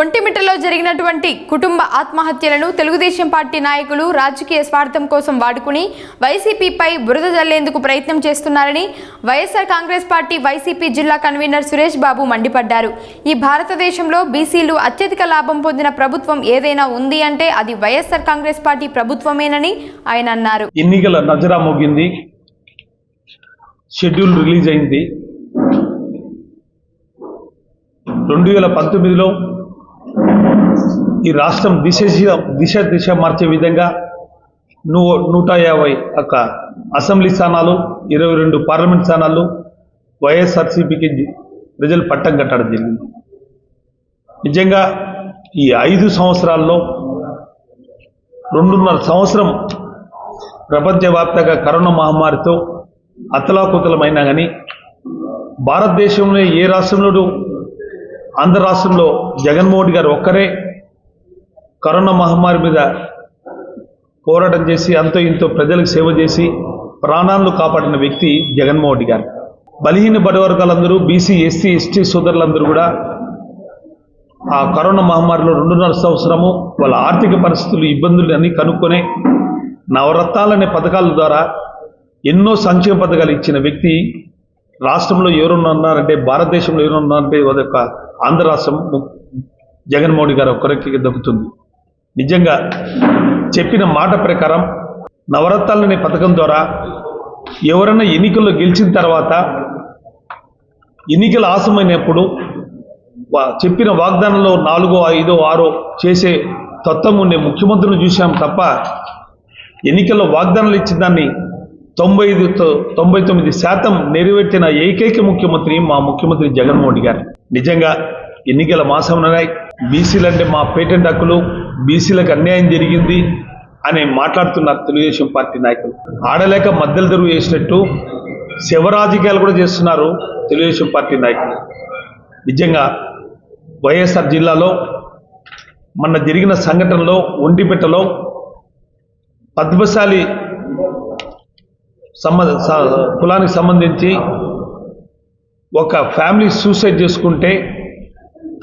ఒంటిమిట్టలో జరిగినటువంటి కుటుంబ ఆత్మహత్యలను తెలుగుదేశం పార్టీ నాయకులు రాజకీయ స్వార్థం కోసం వాడుకుని వైసీపీపై బురద జల్లేందుకు ప్రయత్నం చేస్తున్నారని వైఎస్ఆర్ కాంగ్రెస్ పార్టీ వైసీపీ జిల్లా కన్వీనర్ సురేష్ బాబు మండిపడ్డారు. ఈ భారతదేశంలో బీసీలు అత్యధిక లాభం పొందిన ప్రభుత్వం ఏదైనా ఉంది అంటే అది వైఎస్ఆర్ కాంగ్రెస్ పార్టీ ప్రభుత్వమేనని ఆయన అన్నారు. ఎన్నికల నజరా మోగింది. షెడ్యూల్ రిలీజ్ అయింది. రెండు వేల పంతొమ్మిదిలో ఈ రాష్ట్రం దిశ దిశ దిశ మార్చే విధంగా నూ నూట యాభై ఒక అసెంబ్లీ స్థానాలు ఇరవై రెండు పార్లమెంట్ స్థానాలు వైఎస్ఆర్సీపీకి ప్రజలు పట్టం కట్టడం జరిగింది. నిజంగా ఈ ఐదు సంవత్సరాల్లో రెండున్నర సంవత్సరం ప్రపంచవ్యాప్తంగా కరోనా మహమ్మారితో అతలాకుతలమైనా కానీ భారతదేశంలో ఏ రాష్ట్రంలోనూ ఆంధ్ర రాష్ట్రంలో జగన్మోహన్ గారు ఒక్కరే కరోనా మహమ్మారి మీద పోరాటం చేసి అంతో ఇంతో ప్రజలకు సేవ చేసి ప్రాణాలను కాపాడిన వ్యక్తి జగన్మోహన్ రెడ్డి గారు. బలహీన బడి వర్గాలందరూ బీసీ ఎస్సీ ఎస్టీ సోదరులందరూ కూడా ఆ కరోనా మహమ్మారిలో రెండున్నర సంవత్సరము వాళ్ళ ఆర్థిక పరిస్థితులు ఇబ్బందులు అన్ని కనుక్కొని నవరత్నాలనే పథకాల ద్వారా ఎన్నో సంక్షేమ పథకాలు ఇచ్చిన వ్యక్తి రాష్ట్రంలో ఎవరున్నారంటే ఉన్నారంటే భారతదేశంలో ఎవరున్నారంటే అదొక ఆంధ్ర రాష్ట్రం జగన్మోహన్ గారు ఒకరికి దక్కుతుంది. నిజంగా చెప్పిన మాట ప్రకారం నవరత్నాలనే పథకం ద్వారా ఎవరైనా ఎన్నికల్లో గెలిచిన తర్వాత ఎన్నికలు ఆసమైనప్పుడు వా- చెప్పిన వాగ్దానంలో నాలుగో ఐదో ఆరో చేసే తత్వం ఉండే ముఖ్యమంత్రులను చూశాం తప్ప ఎన్నికల్లో వాగ్దానాలు ఇచ్చిన దాన్ని తొంభై ఐదుతో తొంభై తొమ్మిది శాతం నెరవేర్చిన ఏకైక ముఖ్యమంత్రి మా ముఖ్యమంత్రి జగన్మోహన్ రెడ్డి గారు. నిజంగా ఎన్నికల మాసం బీసీలు అంటే మా పేటెంట్ హక్కులు బీసీలకు అన్యాయం జరిగింది అని మాట్లాడుతున్నారు తెలుగుదేశం పార్టీ నాయకులు. ఆడలేక మధ్యలో తెరువు చేసినట్టు శివరాజకీయాలు కూడా చేస్తున్నారు తెలుగుదేశం పార్టీ నాయకులు. నిజంగా వైఎస్ఆర్ జిల్లాలో మొన్న జరిగిన సంఘటనలో ఒంటిపెట్టలో పద్మశాలి సంబ కులానికి సంబంధించి ఒక ఫ్యామిలీ సూసైడ్ చేసుకుంటే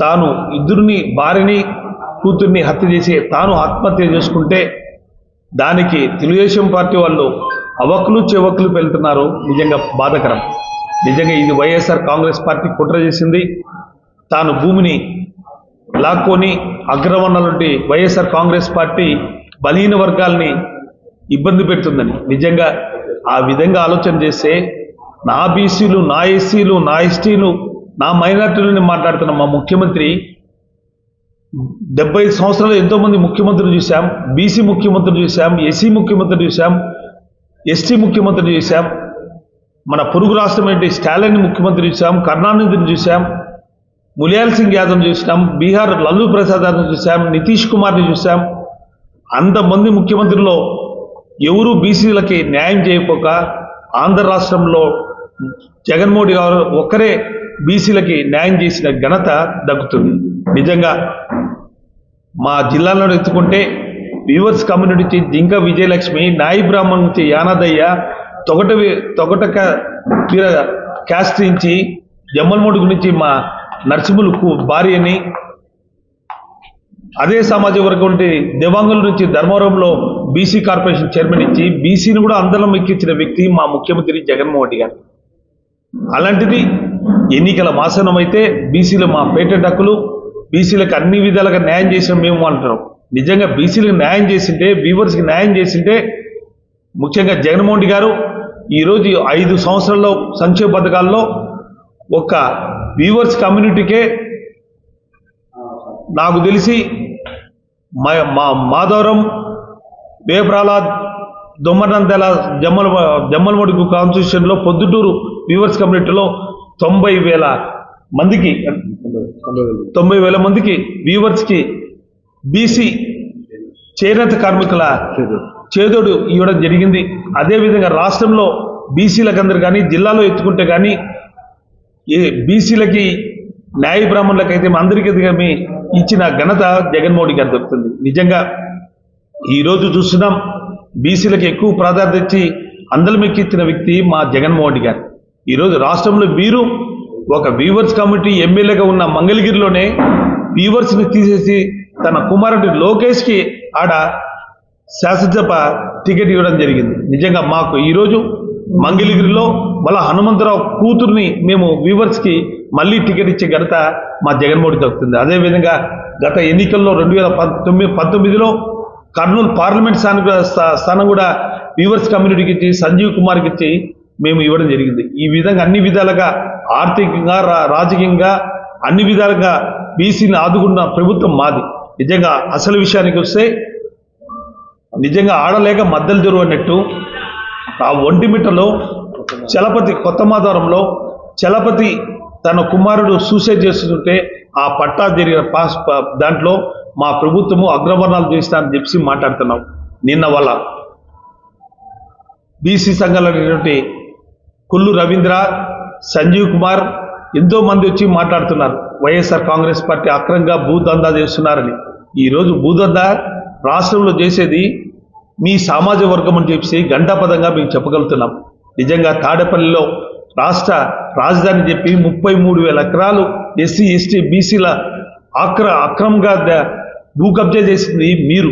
తాను ఇద్దరిని భార్యని కూతుర్ని హత్య చేసి తాను ఆత్మహత్య చేసుకుంటే దానికి తెలుగుదేశం పార్టీ వాళ్ళు అవకులు చెవకులు పెళ్తున్నారు. నిజంగా బాధకరం. నిజంగా ఇది వైఎస్ఆర్ కాంగ్రెస్ పార్టీ కుట్ర చేసింది. తాను భూమిని లాక్కొని అగ్రవర్ణాల వైఎస్ఆర్ కాంగ్రెస్ పార్టీ బలహీన వర్గాల్ని ఇబ్బంది పెడుతుందని నిజంగా ఆ విధంగా ఆలోచన చేస్తే నా బీసీలు నా ఎస్సీలు నా ఎస్టీలు నా మైనార్టీలని మాట్లాడుతున్న మా ముఖ్యమంత్రి డెబ్బై ఐదు సంవత్సరాలు ఎంతోమంది ముఖ్యమంత్రులు చూశాం బీసీ ముఖ్యమంత్రులు చూశాం ఎస్సీ ముఖ్యమంత్రులు చూశాం ఎస్టీ ముఖ్యమంత్రులు చూశాం మన పొరుగు రాష్ట్రం ఏంటి స్టాలిన్ ముఖ్యమంత్రి చూశాం కరుణానిధిని చూశాం ములియాల్ సింగ్ యాదవ్ చూసాం బీహార్ లల్లు ప్రసాద్ యాదవ్ చూసాం నితీష్ కుమార్ని చూసాం అంతమంది ముఖ్యమంత్రుల్లో ఎవరు బీసీలకి న్యాయం చేయకపోక ఆంధ్ర రాష్ట్రంలో జగన్మోహన్ గారు ఒక్కరే బీసీలకి న్యాయం చేసిన ఘనత దక్కుతుంది. నిజంగా మా జిల్లాలో ఎత్తుకుంటే వ్యూవర్స్ కమ్యూనిటీ నుంచి జింక విజయలక్ష్మి నాయి బ్రాహ్మణ్ నుంచి యానాదయ్య తొగట తొగట తీర వీర క్యాస్ట్ నుంచి మా నర్సింహులు భార్యని అదే సమాజం వరకు ఉంటే దేవాంగుల నుంచి ధర్మవరంలో బీసీ కార్పొరేషన్ చైర్మన్ ఇచ్చి బీసీని కూడా అందరం ఎక్కించిన వ్యక్తి మా ముఖ్యమంత్రి జగన్మోహన్ రెడ్డి గారు. అలాంటిది ఎన్నికల మాసనం అయితే బీసీలు మా పేటెంట్ హక్కులు బీసీలకు అన్ని విధాలుగా న్యాయం చేసిన మేము అంటున్నాం. నిజంగా బీసీలకు న్యాయం చేసింటే బీవర్స్కి న్యాయం చేసింటే ముఖ్యంగా జగన్మోహన్ రెడ్డి గారు ఈరోజు ఐదు సంవత్సరాల్లో సంక్షేమ పథకాల్లో ఒక వీవర్స్ కమ్యూనిటీకే నాకు తెలిసి మా మా మాధవరం వేప్రాలాద్ దొమ్మనందెల జమ్మల జమ్మలమడుగు కాన్స్టిట్యూషన్లో పొద్దుటూరు వ్యూవర్స్ కమ్యూనిటీలో తొంభై వేల మందికి తొంభై వేల మందికి వ్యూవర్స్కి బీసీ చేనేత కార్మికుల చేదోడు ఇవ్వడం జరిగింది. అదేవిధంగా రాష్ట్రంలో బీసీలకు అందరు కానీ జిల్లాలో ఎత్తుకుంటే కానీ ఏ బీసీలకి న్యాయ బ్రాహ్మణులకైతే అందరికీ మీ ఇచ్చిన ఘనత జగన్మోహన్ గారు దొరుకుతుంది నిజంగా ఈరోజు చూస్తున్నాం బీసీలకు ఎక్కువ ప్రాధాన్యత ఇచ్చి అందరం ఎక్కించిన వ్యక్తి మా జగన్మోహన్ గారు. ఈరోజు రాష్ట్రంలో మీరు ఒక వీవర్స్ కమిటీ ఎమ్మెల్యేగా ఉన్న మంగళగిరిలోనే వీవర్స్ని తీసేసి తన కుమారుడి లోకేష్కి ఆడ శాసనసభ టికెట్ ఇవ్వడం జరిగింది. నిజంగా మాకు ఈరోజు మంగళగిరిలో మళ్ళా హనుమంతరావు కూతుర్ని మేము వీవర్స్కి మళ్ళీ టికెట్ ఇచ్చే ఘనత మా జగన్మోహన్ దక్కుతుంది. అదేవిధంగా గత ఎన్నికల్లో రెండు వేల పంతొమ్మిది పంతొమ్మిదిలో కర్నూలు పార్లమెంట్ స్థానం స్థానం కూడా వీవర్స్ కమ్యూనిటీకి ఇచ్చి సంజీవ్ కుమార్కి ఇచ్చి మేము ఇవ్వడం జరిగింది. ఈ విధంగా అన్ని విధాలుగా ఆర్థికంగా రా- రాజకీయంగా అన్ని విధాలుగా బీసీని ఆదుకున్న ప్రభుత్వం మాది. నిజంగా అసలు విషయానికి వస్తే నిజంగా ఆడలేక మద్దలు జరువు అన్నట్టు ఆ ఒంటిమిట్టలో చలపతి కొత్త మాధవరంలో చలపతి తన కుమారుడు సూసైడ్ చేస్తుంటే ఆ పట్టా జరిగిన పాస్ దాంట్లో మా ప్రభుత్వము అగ్రవర్ణాలు చేస్తా అని చెప్పి మాట్లాడుతున్నాం. నిన్న వల్ల బీసీ సంఘాలైనటువంటి కుల్లు రవీంద్ర సంజీవ్ కుమార్ ఎంతో మంది వచ్చి మాట్లాడుతున్నారు. వైఎస్ఆర్ కాంగ్రెస్ పార్టీ అక్రంగా భూదందా చేస్తున్నారని. ఈరోజు భూదందా రాష్ట్రంలో చేసేది మీ సామాజిక వర్గం అని చెప్పి గంటాపదంగా మేము చెప్పగలుగుతున్నాం. నిజంగా తాడేపల్లిలో రాష్ట్ర రాజధాని చెప్పి ముప్పై మూడు వేల ఎకరాలు ఎస్సీ ఎస్టీ బీసీల అక్ర అక్రమంగా భూ కబ్జా చేసింది మీరు.